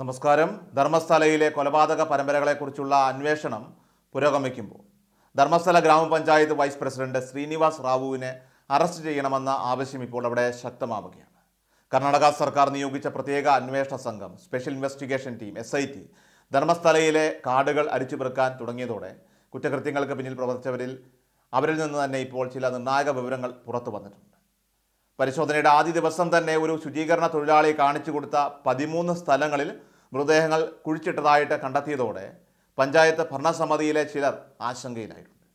നമസ്കാരം. ധർമ്മസ്ഥലയിലെ കൊലപാതക പരമ്പരകളെക്കുറിച്ചുള്ള അന്വേഷണം പുരോഗമിക്കുമ്പോൾ. ധർമ്മസ്ഥല ഗ്രാമപഞ്ചായത്ത് വൈസ് പ്രസിഡന്റ് ശ്രീനിവാസ് റാവുവിനെ അറസ്റ്റ് ചെയ്യണമെന്ന ആവശ്യം ഇപ്പോൾ അവിടെ ശക്തമാവുകയാണ്. കർണാടക സർക്കാർ നിയോഗിച്ച പ്രത്യേക അന്വേഷണ സംഘം special investigation team S I T ധർമ്മസ്ഥലയിലെ കാടുകൾ അരിച്ചുപെറുക്കാൻ തുടങ്ങിയതോടെ കുറ്റകൃത്യങ്ങൾക്ക് പിന്നിൽ പ്രവർത്തിച്ചവരിൽ അവരിൽ നിന്ന് തന്നെ ഇപ്പോൾ ചില നിർണായക വിവരങ്ങൾ പുറത്തു വന്നിട്ടുണ്ട്. പരിശോധനയുടെ ആദ്യ ദിവസം തന്നെ ഒരു ശുചീകരണ തൊഴിലാളി കാണിച്ചു കൊടുത്ത പതിമൂന്ന് സ്ഥലങ്ങളിൽ മൃതദേഹങ്ങൾ കുഴിച്ചിട്ടതായിട്ട് കണ്ടെത്തിയതോടെ പഞ്ചായത്ത് ഭരണസമിതിയിലെ ചിലർ ആശങ്കയിലായിട്ടുണ്ട്.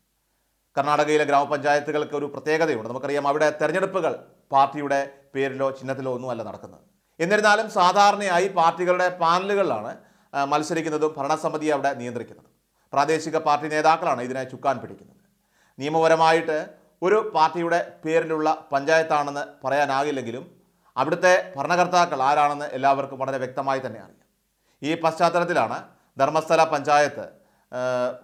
കർണാടകയിലെ ഗ്രാമപഞ്ചായത്തുകൾക്ക് ഒരു പ്രത്യേകതയുണ്ട്. നമുക്കറിയാം അവിടെ തെരഞ്ഞെടുപ്പുകൾ പാർട്ടിയുടെ പേരിലോ ചിഹ്നത്തിലോ ഒന്നുമല്ല നടക്കുന്നത്. എന്നിരുന്നാലും സാധാരണയായി പാർട്ടികളുടെ പാനലുകളിലാണ് മത്സരിക്കുന്നതും ഭരണസമിതി അവിടെ നിയന്ത്രിക്കുന്നത്. പ്രാദേശിക പാർട്ടി നേതാക്കളാണ് ഇതിനെ ചുക്കാൻ പിടിക്കുന്നത്. നിയമപരമായിട്ട് ഒരു പാർട്ടിയുടെ പേരിലുള്ള പഞ്ചായത്താണെന്ന് പറയാനാകില്ലെങ്കിലും അവിടുത്തെ ഭരണകർത്താക്കൾ ആരാണെന്ന് എല്ലാവർക്കും വളരെ വ്യക്തമായി തന്നെ അറിയാം. ഈ പശ്ചാത്തലത്തിലാണ് ധർമ്മസ്ഥല പഞ്ചായത്ത്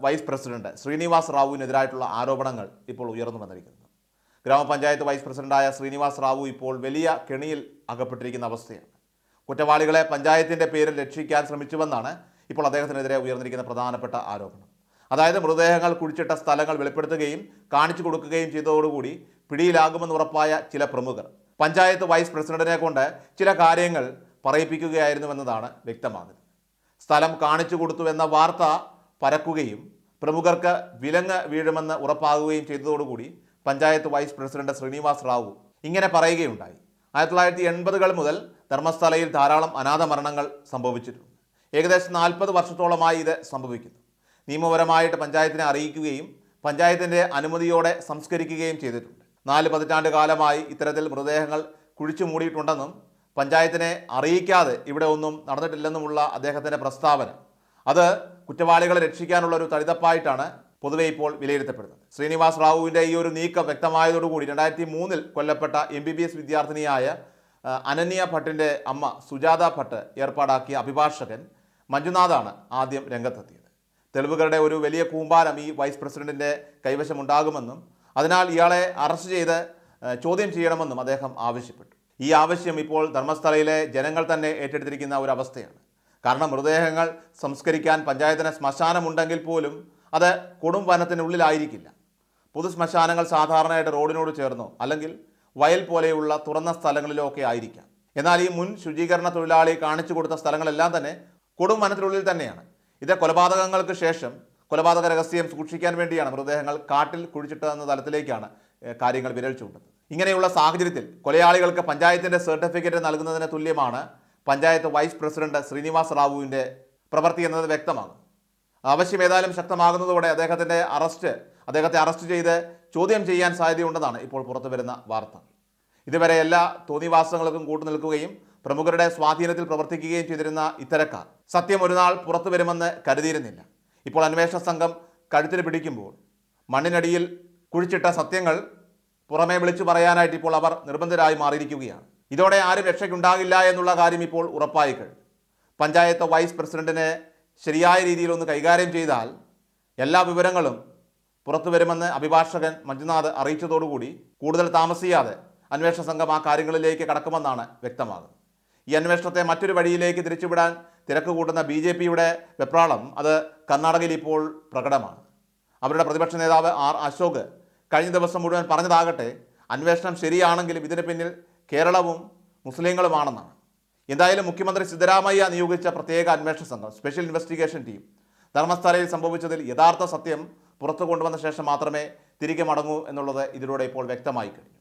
വൈസ് പ്രസിഡന്റ് ശ്രീനിവാസ് റാവുവിനെതിരായിട്ടുള്ള ആരോപണങ്ങൾ ഇപ്പോൾ ഉയർന്നു വന്നിരിക്കുന്നത്. ഗ്രാമപഞ്ചായത്ത് വൈസ് പ്രസിഡന്റായ ശ്രീനിവാസ് റാവു ഇപ്പോൾ വലിയ കെണിയിൽ അകപ്പെട്ടിരിക്കുന്ന അവസ്ഥയാണ്. കുറ്റവാളികളെ പഞ്ചായത്തിന്റെ പേരിൽ രക്ഷിക്കാൻ ശ്രമിച്ചുവെന്നാണ് ഇപ്പോൾ അദ്ദേഹത്തിനെതിരെ ഉയർന്നിരിക്കുന്ന പ്രധാനപ്പെട്ട ആരോപണം. അതായത് മൃതദേഹങ്ങൾ കുഴിച്ചിട്ട സ്ഥലങ്ങൾ വെളിപ്പെടുത്തുകയും കാണിച്ചു കൊടുക്കുകയും ചെയ്തതോടുകൂടി പിടിയിലാകുമെന്ന് ഉറപ്പായ ചില പ്രമുഖർ. പഞ്ചായത്ത് വൈസ് പ്രസിഡന്റിനെ കൊണ്ട് ചില കാര്യങ്ങൾ പറയിപ്പിക്കുകയായിരുന്നുവെന്നതാണ് വ്യക്തമാകുന്നത്. സ്ഥലം കാണിച്ചു കൊടുത്തു എന്ന വാർത്ത പരക്കുകയും പ്രമുഖർക്ക് വിലങ്ങ് വീഴുമെന്ന് ഉറപ്പാകുകയും ചെയ്തതോടുകൂടി പഞ്ചായത്ത് വൈസ് പ്രസിഡന്റ് ശ്രീനിവാസ് റാവു ഇങ്ങനെ പറയുകയുണ്ടായി. ആയിരത്തി തൊള്ളായിരത്തി എൺപതുകൾ മുതൽ ധർമ്മസ്ഥലയിൽ ധാരാളം അനാഥ മരണങ്ങൾ സംഭവിച്ചിട്ടുണ്ട്. ഏകദേശം നാൽപ്പത് വർഷത്തോളമായി ഇത് സംഭവിക്കുന്നു. നിയമപരമായിട്ട് പഞ്ചായത്തിനെ അറിയിക്കുകയും പഞ്ചായത്തിന്റെ അനുമതിയോടെ സംസ്കരിക്കുകയും ചെയ്തിട്ടുണ്ട്. നാല് പതിറ്റാണ്ട് കാലമായി ഇത്തരത്തിൽ മൃതദേഹങ്ങൾ കുഴിച്ചു മൂടിയിട്ടുണ്ടെന്നും പഞ്ചായത്തിനെ അറിയിക്കാതെ ഇവിടെ ഒന്നും നടന്നിട്ടില്ലെന്നുമുള്ള അദ്ദേഹത്തിന്റെ പ്രസ്താവന. അത് കുറ്റവാളികളെ രക്ഷിക്കാനുള്ള ഒരു തഴുതപ്പായിട്ടാണ് പൊതുവെ ഇപ്പോൾ വിലയിരുത്തപ്പെടുന്നത്. ശ്രീനിവാസ് റാവുവിന്റെ ഈ ഒരു നീക്കം വ്യക്തമായതോടുകൂടി രണ്ടായിരത്തി മൂന്നിൽ കൊല്ലപ്പെട്ട എം ബി ബി എസ് വിദ്യാർത്ഥിനിയായ അനന്യ ഭട്ടിന്റെ അമ്മ സുജാത ഭട്ട് ഏർപ്പാടാക്കിയ അഭിഭാഷകൻ മഞ്ജുനാഥാണ് ആദ്യം രംഗത്തെത്തിയത്. തെളിവുകളുടെ ഒരു വലിയ കൂമ്പാരം ഈ വൈസ് പ്രസിഡന്റിന്റെ കൈവശമുണ്ടാകുമെന്നും അതിനാൽ ഇയാളെ അറസ്റ്റ് ചെയ്ത് ചോദ്യം ചെയ്യണമെന്നും അദ്ദേഹം ആവശ്യപ്പെട്ടു. ഈ ആവശ്യം ഇപ്പോൾ ധർമ്മസ്ഥലയിലെ ജനങ്ങൾ തന്നെ ഏറ്റെടുത്തിരിക്കുന്ന ഒരു അവസ്ഥയാണ്. കാരണം മൃതദേഹങ്ങൾ സംസ്കരിക്കാൻ പഞ്ചായത്തിന് ശ്മശാനമുണ്ടെങ്കിൽ പോലും അത് കൊടും വനത്തിനുള്ളിലായിരിക്കില്ല. പൊതു ശ്മശാനങ്ങൾ സാധാരണയായിട്ട് റോഡിനോട് ചേർന്നോ അല്ലെങ്കിൽ വയൽ പോലെയുള്ള തുറന്ന സ്ഥലങ്ങളിലോ ഒക്കെ ആയിരിക്കാം. എന്നാൽ ഈ മുൻ ശുചീകരണ തൊഴിലാളി കാണിച്ചു കൊടുത്ത സ്ഥലങ്ങളെല്ലാം തന്നെ കൊടും വനത്തിനുള്ളിൽ തന്നെയാണ്. ഇത് കൊലപാതകങ്ങൾക്ക് ശേഷം കൊലപാതക രഹസ്യം സൂക്ഷിക്കാൻ വേണ്ടിയാണ് മൃതദേഹങ്ങൾ കാട്ടിൽ കുഴിച്ചിട്ടതെന്ന തലത്തിലേക്കാണ് കാര്യങ്ങൾ വിരൽ ചൂണ്ടുന്നത്. ഇങ്ങനെയുള്ള സാഹചര്യത്തിൽ കൊലയാളികൾക്ക് പഞ്ചായത്തിന്റെ സർട്ടിഫിക്കറ്റ് നൽകുന്നതിന് തുല്യമാണ് പഞ്ചായത്ത് വൈസ് പ്രസിഡന്റ് ശ്രീനിവാസ് റാവുവിന്റെ പ്രവൃത്തി എന്നത് വ്യക്തമാകും ആവശ്യം ഏതായാലും ശക്തമാകുന്നതോടെ അദ്ദേഹത്തിന്റെ അറസ്റ്റ് അദ്ദേഹത്തെ അറസ്റ്റ് ചെയ്ത് ചോദ്യം ചെയ്യാൻ സാധ്യതയുണ്ടെന്നാണ് ഇപ്പോൾ പുറത്തു വരുന്ന വാർത്ത. ഇതുവരെ എല്ലാ തോന്നിവാസങ്ങൾക്കും കൂട്ടുനിൽക്കുകയും പ്രമുഖരുടെ സ്വാധീനത്തിൽ പ്രവർത്തിക്കുകയും ചെയ്തിരുന്ന ഇത്തരക്കാർ സത്യം ഒരു നാൾ പുറത്തു വരുമെന്ന് കരുതിയിരുന്നില്ല. ഇപ്പോൾ അന്വേഷണ സംഘം കഴുത്തിൽ പിടിക്കുമ്പോൾ മണ്ണിനടിയിൽ കുഴിച്ചിട്ട സത്യങ്ങൾ പുറമേ വിളിച്ചു പറയാനായിട്ട് ഇപ്പോൾ അവർ നിർബന്ധരായി മാറിയിരിക്കുകയാണ്. ഇതോടെ ആരും രക്ഷയ്ക്കുണ്ടാകില്ല എന്നുള്ള കാര്യം ഇപ്പോൾ ഉറപ്പായി കഴിഞ്ഞു. പഞ്ചായത്ത് വൈസ് പ്രസിഡന്റിനെ ശരിയായ രീതിയിൽ ഒന്ന് കൈകാര്യം ചെയ്താൽ എല്ലാ വിവരങ്ങളും പുറത്തു വരുമെന്ന് അഭിഭാഷകൻ മഞ്ജുനാഥ് അറിയിച്ചതോടുകൂടി കൂടുതൽ താമസിയാതെ അന്വേഷണ സംഘം ആ കാര്യങ്ങളിലേക്ക് കടക്കുമെന്നാണ് വ്യക്തമാകുന്നത്. ഈ അന്വേഷണത്തെ മറ്റൊരു വഴിയിലേക്ക് തിരിച്ചുവിടാൻ തിരക്ക് കൂട്ടുന്ന ബി ജെ പിയുടെ വെപ്രാളം അത് കർണാടകയിൽ ഇപ്പോൾ പ്രകടമാണ്. അവരുടെ പ്രതിപക്ഷ നേതാവ് ആർ അശോക് കഴിഞ്ഞ ദിവസം മുഴുവൻ പറഞ്ഞതാകട്ടെ അന്വേഷണം ശരിയാണെങ്കിലും ഇതിന് പിന്നിൽ കേരളവും മുസ്ലിങ്ങളുമാണെന്നാണ്. എന്തായാലും മുഖ്യമന്ത്രി സിദ്ധരാമയ്യ നിയോഗിച്ച പ്രത്യേക അന്വേഷണ സംഘം സ്പെഷ്യൽ ഇൻവെസ്റ്റിഗേഷൻ ടീം. ധർമ്മസ്ഥലയിൽ സംഭവിച്ചതിൽ യഥാർത്ഥ സത്യം പുറത്തു കൊണ്ടുവന്ന ശേഷം മാത്രമേ തിരികെ മടങ്ങൂ എന്നുള്ളത് ഇതിലൂടെ ഇപ്പോൾ വ്യക്തമായി കഴിഞ്ഞു.